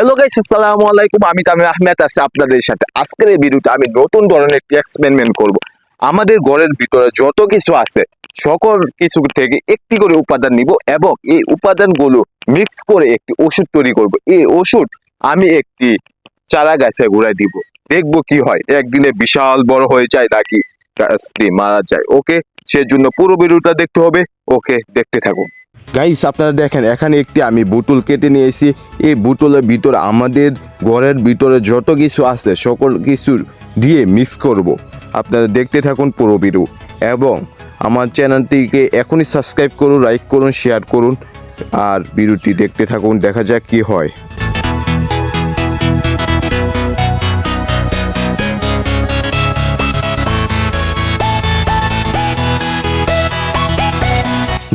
Hello guys আসসালামু আলাইকুম। আমি তামিম আহমেদ আছি আপনাদের সাথে। আজকের এই ভিডিওতে আমি নতুন ধরনের এক্সপেরিমেন্ট করব। আমাদের ঘরের ভিতরে যত কিছু আছে, সকল কিছু থেকে একটি করে উপাদান নিব এবং এই উপাদানগুলো মিক্স করে একটি ওষুধ তৈরি করব। এই ওষুধ আমি একটি চারা গাছে ঘুরাই দিব। দেখব কি হয়। একদিনে বিশাল বড় হয়ে যায় নাকি? গাছটি মারা যায়। ওকে সেজন্য পুরো ভিডিওটা দেখতে হবে। ওকে দেখতে থাকুন। গাইস আপনারা দেখেন, এখানে একটি আমি বুটুল কেটে নিয়েছি। এই বুটুলের ভিতরে আমাদের ঘরের ভিতরে যত কিছু আছে, সকল কিছু দিয়ে মিক্স করব। আপনারা দেখতে থাকুন পুরো ভিডিও এবং আমার চ্যানেলটিকে এখনই সাবস্ক্রাইব করুন লাইক করুন শেয়ার করুন। আর ভিডিওটি দেখতে থাকুন, দেখা যাক কি হয়।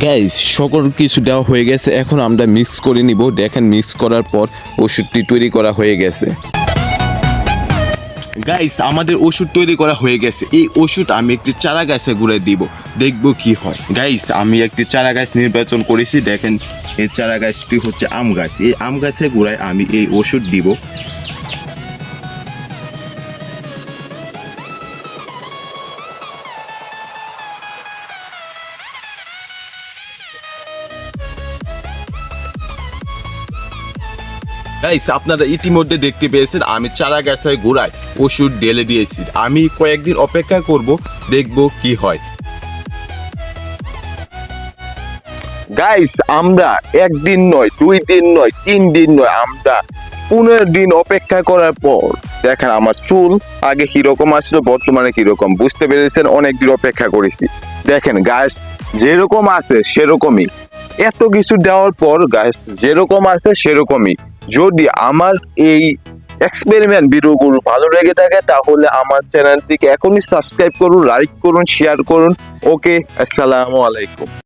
গ্যাস সকল কিছু দেওয়া হয়ে গেছে। এখন আমরা মিক্স করে নিব। দেখেন মিক্স করার পর ওষুধটি তৈরি করা হয়ে গেছে। গাইস আমাদের ওষুধ তৈরি করা হয়ে গেছে। এই ওষুধ আমি একটি চারা গাছে ঘুরে দিব। দেখব কি হয়। গাইস আমি একটি চারা গাছ নির্বাচন করেছি। দেখেন, এই চারা গাছটি হচ্ছে আম গাছ। এই আম গাছের গোড়ায় আমি এই ওষুধ দিব। গাইস আপনারা ইতিমধ্যে দেখতে পেয়েছেন, আমি চারা গাছের গোড়ায় ওষুধ ঢেলে দিয়েছি। আমি কয়েকদিন অপেক্ষা করব, দেখব কি হয়। গাইস আমরা একদিন নয়, দুই দিন নয়, তিন দিন নয়, আমরা পনেরো দিন অপেক্ষা করার পর, দেখেন আমার চুল আগে কীরকম আসলো, বর্তমানে কীরকম, বুঝতে পেরেছেন? অনেক দিন অপেক্ষা করেছি। দেখেন গাছ যেরকম আছে সেরকমই। এত কিছু দেওয়ার পর গাছ যেরকম আছে সেরকমই। যদি আমার এই এক্সপেরিমেন্ট ভিডিওগুলো ভালো লেগে থাকে, তাহলে আমার চ্যানেলটিকে এখনই সাবস্ক্রাইব করুন লাইক করুন শেয়ার করুন। ওকে আসসালামু আলাইকুম।